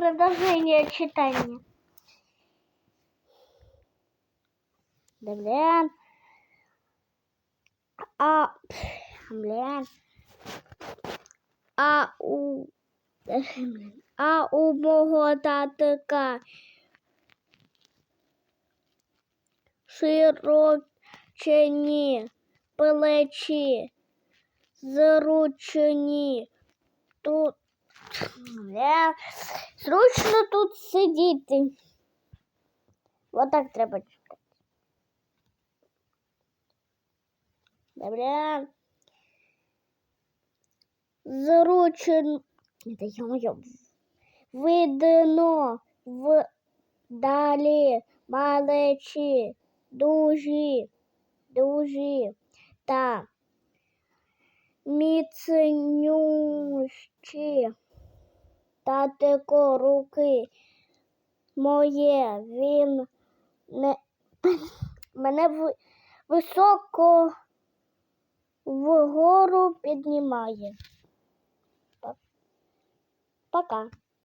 продовження читання. Да блин. А, блин. А у. А у мого татика широчені плечі, зручені. Тут зручно тут сидіти. Вот так треба читати. Добре. Зручно. Это ё-моё. Видно вдалі малечі, дужі, дужі та міцнющі. Татико руки моє, він не мене в, високо вгору піднімає. Пока.